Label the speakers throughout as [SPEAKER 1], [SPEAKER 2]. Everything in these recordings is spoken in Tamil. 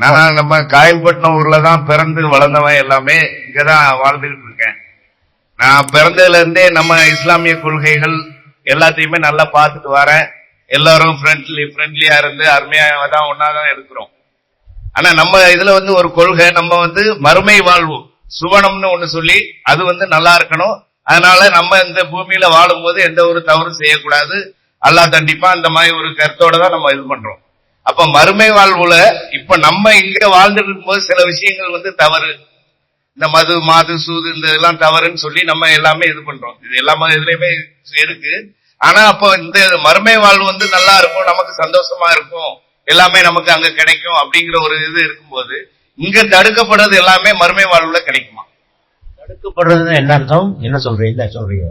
[SPEAKER 1] நான் நம்ம காயல்பட்டினம் ஊர்ல தான் பிறந்து வளர்ந்தவன் எல்லாமே இங்கதான் வாழ்ந்துகிட்டு இருக்கேன். நான் பிறந்ததுல இருந்தே நம்ம இஸ்லாமிய கொள்கைகள் எல்லாத்தையுமே நல்லா பார்த்துட்டு வரேன். எல்லாரும் ஃப்ரெண்ட்லி ஃப்ரெண்ட்லியா இருந்து அருமையா தான் ஒன்னாதான் இருக்கிறோம். ஆனா நம்ம இதுல வந்து ஒரு கொள்கை நம்ம வந்து மறுமை வாழ்வு சுவனம்னு ஒண்ணு சொல்லி அது வந்து நல்லா இருக்கணும். அதனால நம்ம இந்த பூமியில வாழும்போது எந்த ஒரு தவறும் செய்யக்கூடாது. அல்லாஹ் கண்டிப்பா அந்த மாதிரி ஒரு கருத்தோட தான் நம்ம இது பண்றோம். அப்ப மறுமை வாழ்வுல இப்ப நம்ம இங்க வாழ்ந்துட்டு இருக்கும்போது சில விஷயங்கள் வந்து தவறு. இந்த மது மாது சூது இந்த இதெல்லாம் தவறுன்னு சொல்லி நம்ம எல்லாமே இது பண்றோம். இது எல்லாமே இதுலயுமே இருக்கு. ஆனா அப்போ இந்த மறுமை வாழ்வு வந்து நல்லா இருக்கும் நமக்கு சந்தோஷமா இருக்கும் எல்லாமே நமக்கு அங்க கிடைக்கும் அப்படிங்கிற ஒரு இது இருக்கும்போது இங்க தடுக்கப்படுறது எல்லாமே மறுமை வாழ்வுல கிடைக்குமா?
[SPEAKER 2] தடுக்கப்படுறது என்ன அர்த்தம்? என்ன சொல்றீங்க? சொல்றீங்க?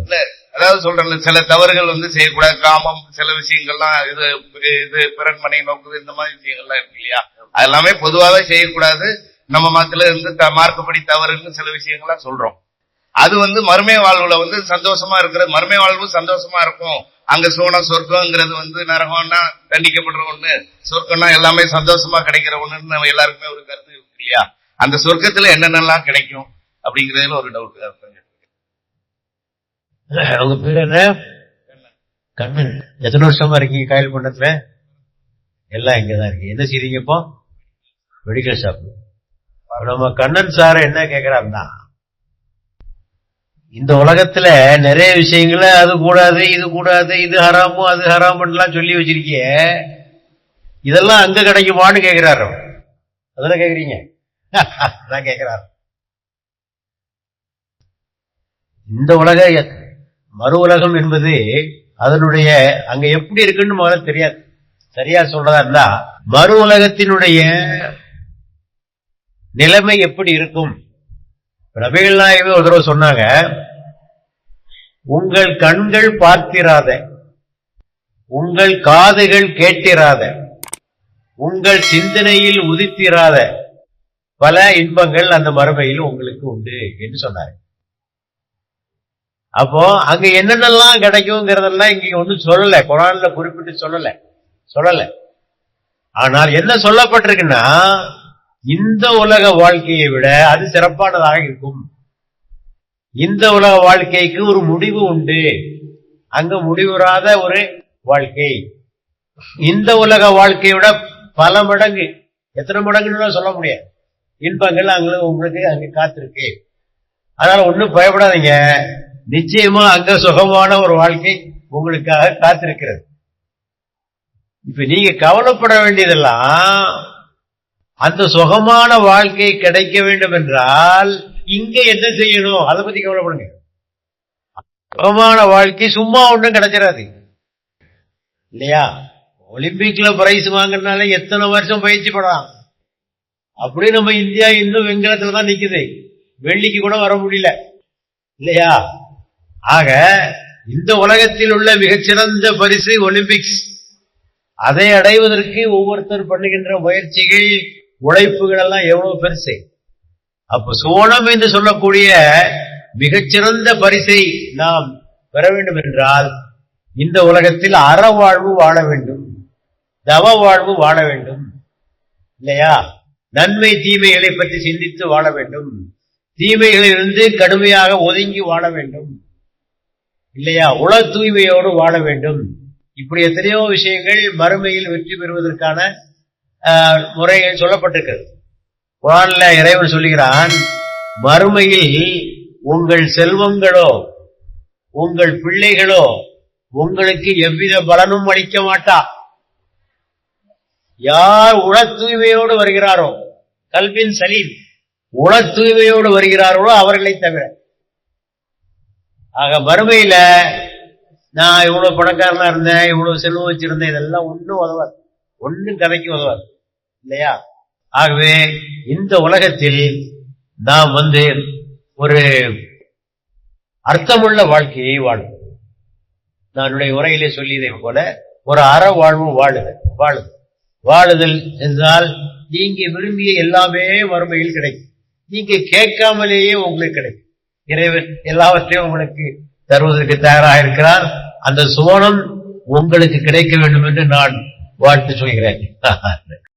[SPEAKER 1] அதாவது சொல்றேன் சில தவறுகள் வந்து செய்யக்கூடாது. காமம் சில விஷயங்கள்லாம் இது இது பிறன்மனை நோக்குது இந்த மாதிரி விஷயங்கள்லாம் இருக்கு இல்லையா? அது எல்லாமே பொதுவாகவே செய்யக்கூடாது. நம்ம மதத்துல இருந்து த- மார்க்கப்படி தவறுன்னு சில விஷயங்கள்லாம் சொல்றோம். அது வந்து மறுமை வாழ்வுல வந்து சந்தோஷமா இருக்கிற மறுமை வாழ்வு சந்தோஷமா இருக்கும். அங்க சோனம் சொர்க்கம்ங்கிறது வந்து நரகம்னா தண்டிக்கப்படுற ஒண்ணு சொர்க்கம்னா எல்லாமே சந்தோஷமா கிடைக்கிற ஒண்ணுன்னு நம்ம எல்லாருக்குமே ஒரு கருத்து இருக்கு இல்லையா? அந்த சொர்க்கத்துல என்னென்னலாம் கிடைக்கும் அப்படிங்கறதுல ஒரு டவுட்
[SPEAKER 2] அவங்க பேர் என்ன கண்ணன் எத்தனை வருஷமா இருக்கீங்க காயல் பண்ணத்துல எல்லாம் இங்கதான் இருக்கு. என்ன செய்றீங்க இப்போ? மெடிக்கல் ஷாப் நம்ம கண்ணன் சார் என்ன கேக்குறாருன்னா இந்த உலகத்துல நிறைய விஷயங்கள அது கூடாது இது கூடாது இது ஹராமோ அது ஹராமுன்னுலாம் சொல்லி வச்சிருக்கிய. இதெல்லாம் அங்க கிடைக்குமான்னு கேக்குறாரு அதெல்லாம் கேக்குறீங்க? அதான் கேக்குறாரு. இந்த உலக மறு உலகம் என்பது அதனுடைய அங்க எப்படி இருக்குன்னு முதல்ல தெரியாது. சரியா சொல்றதா இருந்தா மறு உலகத்தினுடைய நிலைமை எப்படி இருக்கும்? ரபிகள் நாயகமே ஒரு தடவை சொன்னாங்க உங்கள் கண்கள் பார்த்திராத உங்கள் காதுகள் கேட்டிராத உங்கள் சிந்தனையில் உதித்திராத பல இன்பங்கள் அந்த மறுமையில் உங்களுக்கு உண்டு என்று சொன்னார். அப்போ அங்க என்னென்னலாம் கிடைக்குங்கிறதெல்லாம் இங்க ஒன்றும் சொல்லல. குரான்ல குறிப்பிட்டு சொல்லல. சொல்லல. ஆனால் என்ன சொல்லப்பட்டிருக்குன்னா இந்த உலக வாழ்க்கையை விட அது சிறப்பானதாக இருக்கும். இந்த உலக வாழ்க்கைக்கு ஒரு முடிவு உண்டு. அங்க முடிவுறாத ஒரு வாழ்க்கை. இந்த உலக வாழ்க்கையை விட பல மடங்கு எத்தனை மடங்குன்னு சொல்ல முடியாது. இன்பங்கள் அங்க உங்களுக்கு அங்க காத்திருக்கு. அதனால ஒன்றும் பயப்படாதீங்க. நிச்சயமா அங்க சுகமான ஒரு வாழ்க்கை உங்களுக்காக காத்திருக்கிறது. இப்ப நீங்க கவலைப்பட வேண்டியதெல்லாம் அந்த சுகமான வாழ்க்கை கிடைக்க வேண்டும் என்றால் இங்க என்ன செய்யணும்? அதை பத்தி கவலைப்படுங்க. சுகமான வாழ்க்கை சும்மா ஒண்ணும் கிடைச்சிடாது இல்லையா? ஒலிம்பிக்ல பிரைஸ் வாங்கினால எத்தனை வருஷம் பயிற்சி படலாம்? அப்படியே நம்ம இந்தியா இன்னும் வெங்கலத்துல தான் நிக்குது. வெள்ளிக்கு கூட வர முடியல. இல்லையா? ஆக இந்த உலகத்தில் உள்ள மிகச்சிறந்த பரிசு ஒலிம்பிக்ஸ். அதை அடைவதற்கு ஒவ்வொருத்தர் பண்ணுகின்ற முயற்சிகள் உழைப்புகள் எல்லாம் எவ்வளவு பெருசு. அப்ப சோனம் என்று சொல்லக்கூடிய மிகச்சிறந்த பரிசை நாம் பெற வேண்டும் என்றால் இந்த உலகத்தில் அற வாழ்வு வாழ வேண்டும் தவ வாழ்வு வாழ வேண்டும் இல்லையா? நன்மை தீமைகளை பற்றி சிந்தித்து வாழ வேண்டும் தீமைகளிலிருந்து கடுமையாக ஒதுங்கி வாழ வேண்டும். இல்லையா? உல தூய்மையோடு வாழ வேண்டும். இப்படி எத்தனையோ விஷயங்கள் மறுமையில் வெற்றி பெறுவதற்கான முறைகள் சொல்லப்பட்டிருக்கிறது. குரான்ல இறைவன் சொல்லுகிறான் மறுமையில் உங்கள் செல்வங்களோ உங்கள் பிள்ளைகளோ உங்களுக்கு எவ்வித பலனும் அளிக்க மாட்டா. யார் உள தூய்மையோடு வருகிறாரோ கல்வின் சலீம் உள தூய்மையோடு வருகிறார்களோ அவர்களை தவிர. ஆக வறுமையில நான் இவ்வளவு பணக்காரனா இருந்தேன் இவ்வளவு செல்வம் வச்சிருந்தேன் இதெல்லாம் ஒன்றும் உதவாது. ஒன்றும் கதைக்கு உதவாது. இல்லையா? ஆகவே இந்த உலகத்தில் நாம் வந்து ஒரு அர்த்தமுள்ள வாழ்க்கையை வாழும். நான் உரையிலே சொல்லியதை போல ஒரு அற வாழ்வு வாழுதல் வாழுது. வாழுதல் என்றால் நீங்க விரும்பிய எல்லாமே வறுமையில் கிடைக்கும். நீங்க கேட்காமலேயே உங்களுக்கு கிடைக்கும். இறைவன் எல்லாவற்றையும் உங்களுக்கு தருவதற்கு தயாராக இருக்கிறார் அந்த சுவனம் உங்களுக்கு கிடைக்க வேண்டும் என்று நான் வாழ்த்து சொல்கிறேன்.